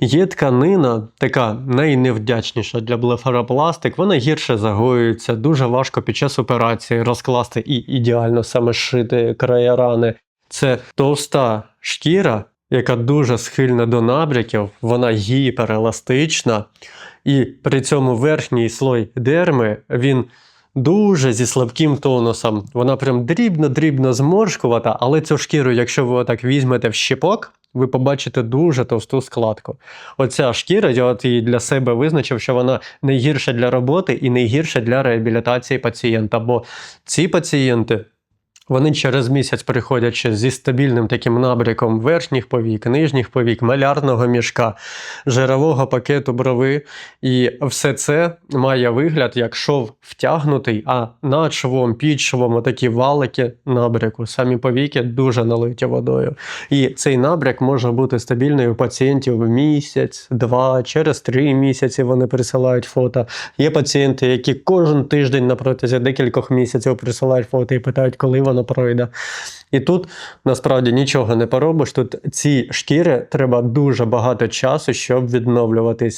Є тканина, така найневдячніша для блефаропластик, вона гірше загоюється, дуже важко під час операції розкласти і ідеально саме зшити края рани. Це товста шкіра, яка дуже схильна до набряків, вона гіпереластична, і при цьому верхній слой дерми він дуже зі слабким тонусом. Вона прям дрібно-дрібно зморшкувата, але цю шкіру, якщо ви отак візьмете в щепок, ви побачите дуже товсту складку. Оця шкіра, я от її для себе визначив, що вона найгірша для роботи і найгірша для реабілітації пацієнта. Бо ці пацієнти. Вони через місяць приходять зі стабільним таким набряком верхніх повік, нижніх повік, малярного мішка, жирового пакету брови. І все це має вигляд, як шов втягнутий, а над швом, під швом отакі валики набряку. Самі повіки дуже налиті водою. І цей набряк може бути стабільний у пацієнтів місяць, два, через три місяці вони присилають фото. Є пацієнти, які кожен тиждень на протязі декількох місяців присилають фото і питають, коли воно пройде. І тут насправді нічого не поробиш. Тут ці шкіри треба дуже багато часу, щоб відновлюватись.